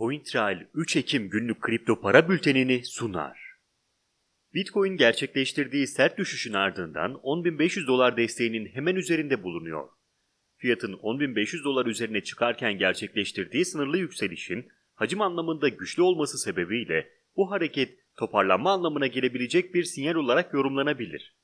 CoinTrail 3 Ekim günlük kripto para bültenini sunar. Bitcoin gerçekleştirdiği sert düşüşün ardından 10.500 dolar desteğinin hemen üzerinde bulunuyor. Fiyatın 10.500 dolar üzerine çıkarken gerçekleştirdiği sınırlı yükselişin hacim anlamında güçlü olması sebebiyle bu hareket toparlanma anlamına gelebilecek bir sinyal olarak yorumlanabilir.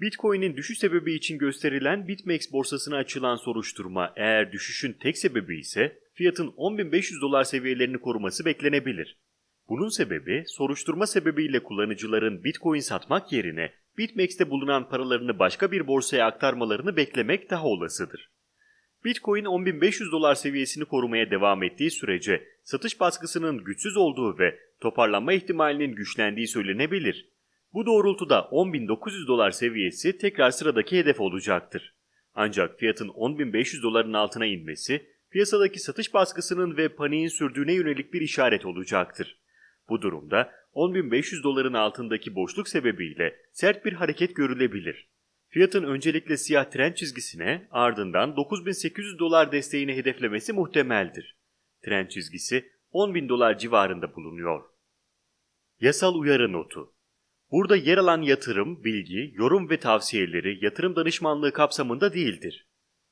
Bitcoin'in düşüş sebebi için gösterilen BitMEX borsasına açılan soruşturma eğer düşüşün tek sebebi ise fiyatın 10.500 dolar seviyelerini koruması beklenebilir. Bunun sebebi soruşturma sebebiyle kullanıcıların Bitcoin satmak yerine BitMEX'te bulunan paralarını başka bir borsaya aktarmalarını beklemek daha olasıdır. Bitcoin 10.500 dolar seviyesini korumaya devam ettiği sürece satış baskısının güçsüz olduğu ve toparlanma ihtimalinin güçlendiği söylenebilir. Bu doğrultuda 10.900 dolar seviyesi tekrar sıradaki hedef olacaktır. Ancak fiyatın 10.500 doların altına inmesi piyasadaki satış baskısının ve paniğin sürdüğüne yönelik bir işaret olacaktır. Bu durumda 10.500 doların altındaki boşluk sebebiyle sert bir hareket görülebilir. Fiyatın öncelikle siyah trend çizgisine ardından 9.800 dolar desteğini hedeflemesi muhtemeldir. Trend çizgisi 10.000 dolar civarında bulunuyor. Yasal uyarı notu Burada yer alan yatırım, bilgi, yorum ve tavsiyeleri yatırım danışmanlığı kapsamında değildir.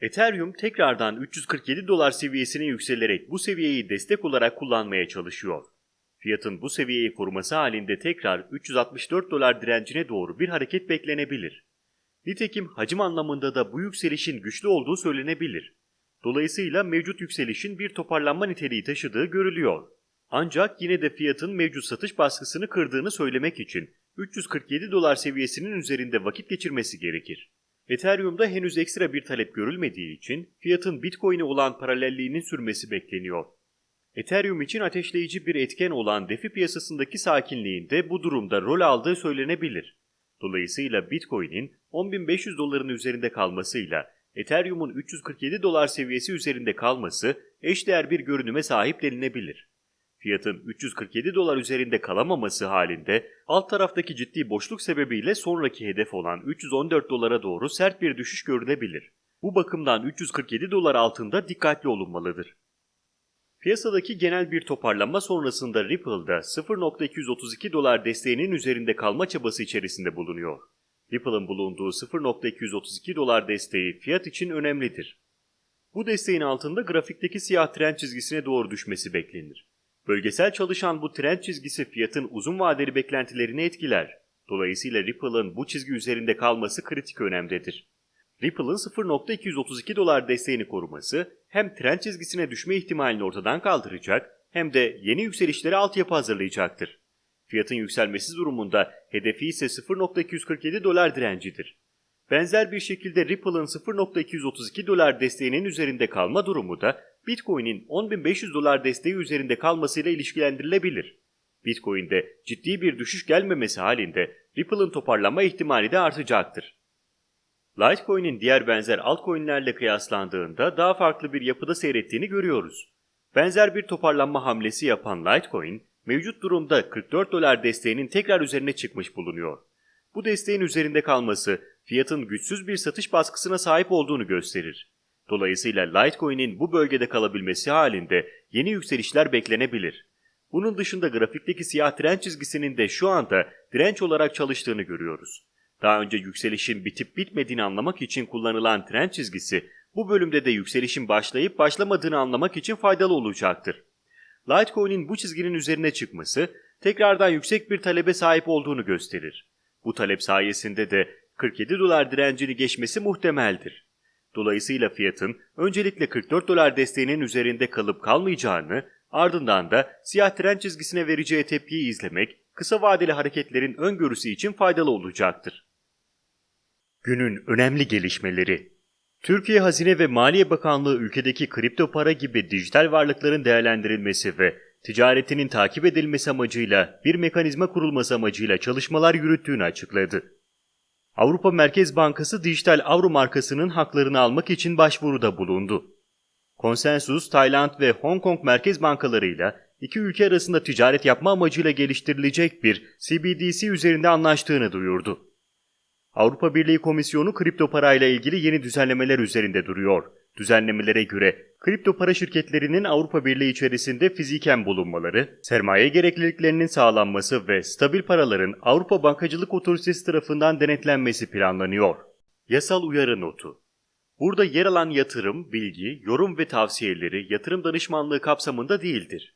Ethereum tekrardan 347 dolar seviyesine yükselerek bu seviyeyi destek olarak kullanmaya çalışıyor. Fiyatın bu seviyeyi koruması halinde tekrar 364 dolar direncine doğru bir hareket beklenebilir. Nitekim hacim anlamında da bu yükselişin güçlü olduğu söylenebilir. Dolayısıyla mevcut yükselişin bir toparlanma niteliği taşıdığı görülüyor. Ancak yine de fiyatın mevcut satış baskısını kırdığını söylemek için 347 dolar seviyesinin üzerinde vakit geçirmesi gerekir. Ethereum'da henüz ekstra bir talep görülmediği için fiyatın Bitcoin'e olan paralelliğinin sürmesi bekleniyor. Ethereum için ateşleyici bir etken olan DeFi piyasasındaki sakinliğin de bu durumda rol aldığı söylenebilir. Dolayısıyla Bitcoin'in 10.500 doların üzerinde kalmasıyla Ethereum'un 347 dolar seviyesi üzerinde kalması eşdeğer bir görünüme sahip denilebilir. Fiyatın 347 dolar üzerinde kalamaması halinde alt taraftaki ciddi boşluk sebebiyle sonraki hedef olan 314 dolara doğru sert bir düşüş görülebilir. Bu bakımdan 347 dolar altında dikkatli olunmalıdır. Piyasadaki genel bir toparlanma sonrasında Ripple'da 0.232 dolar desteğinin üzerinde kalma çabası içerisinde bulunuyor. Ripple'ın bulunduğu 0.232 dolar desteği fiyat için önemlidir. Bu desteğin altında grafikteki siyah trend çizgisine doğru düşmesi beklenir. Bölgesel çalışan bu trend çizgisi fiyatın uzun vadeli beklentilerini etkiler. Dolayısıyla Ripple'ın bu çizgi üzerinde kalması kritik önemdedir. Ripple'ın 0.232 dolar desteğini koruması hem trend çizgisine düşme ihtimalini ortadan kaldıracak hem de yeni yükselişlere altyapı hazırlayacaktır. Fiyatın yükselmesi durumunda hedefi ise 0.247 dolar direncidir. Benzer bir şekilde Ripple'ın 0.232 dolar desteğinin üzerinde kalma durumu da Bitcoin'in 10.500 dolar desteği üzerinde kalmasıyla ilişkilendirilebilir. Bitcoin'de ciddi bir düşüş gelmemesi halinde Ripple'ın toparlanma ihtimali de artacaktır. Litecoin'in diğer benzer altcoin'lerle kıyaslandığında daha farklı bir yapıda seyrettiğini görüyoruz. Benzer bir toparlanma hamlesi yapan Litecoin, mevcut durumda 44 dolar desteğinin tekrar üzerine çıkmış bulunuyor. Bu desteğin üzerinde kalması fiyatın güçsüz bir satış baskısına sahip olduğunu gösterir. Dolayısıyla Litecoin'in bu bölgede kalabilmesi halinde yeni yükselişler beklenebilir. Bunun dışında grafikteki siyah trend çizgisinin de şu anda direnç olarak çalıştığını görüyoruz. Daha önce yükselişin bitip bitmediğini anlamak için kullanılan trend çizgisi bu bölümde de yükselişin başlayıp başlamadığını anlamak için faydalı olacaktır. Litecoin'in bu çizginin üzerine çıkması tekrardan yüksek bir talebe sahip olduğunu gösterir. Bu talep sayesinde de 47 dolar direncini geçmesi muhtemeldir. Dolayısıyla fiyatın öncelikle 44 dolar desteğinin üzerinde kalıp kalmayacağını, ardından da siyah trend çizgisine vereceği tepkiyi izlemek kısa vadeli hareketlerin öngörüsü için faydalı olacaktır. Günün önemli gelişmeleri Türkiye Hazine ve Maliye Bakanlığı ülkedeki kripto para gibi dijital varlıkların değerlendirilmesi ve ticaretinin takip edilmesi amacıyla bir mekanizma kurulması amacıyla çalışmalar yürüttüğünü açıkladı. Avrupa Merkez Bankası dijital avro markasının haklarını almak için başvuruda bulundu. Konsensus, Tayland ve Hong Kong merkez bankalarıyla iki ülke arasında ticaret yapma amacıyla geliştirilecek bir CBDC üzerinde anlaştığını duyurdu. Avrupa Birliği Komisyonu kripto parayla ilgili yeni düzenlemeler üzerinde duruyor. Düzenlemelere göre kripto para şirketlerinin Avrupa Birliği içerisinde fiziken bulunmaları, sermaye gerekliliklerinin sağlanması ve stabil paraların Avrupa Bankacılık Otoritesi tarafından denetlenmesi planlanıyor. Yasal uyarı notu Burada yer alan yatırım, bilgi, yorum ve tavsiyeleri yatırım danışmanlığı kapsamında değildir.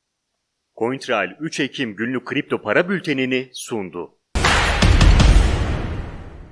CoinTrail 3 Ekim günlük kripto para bültenini sundu.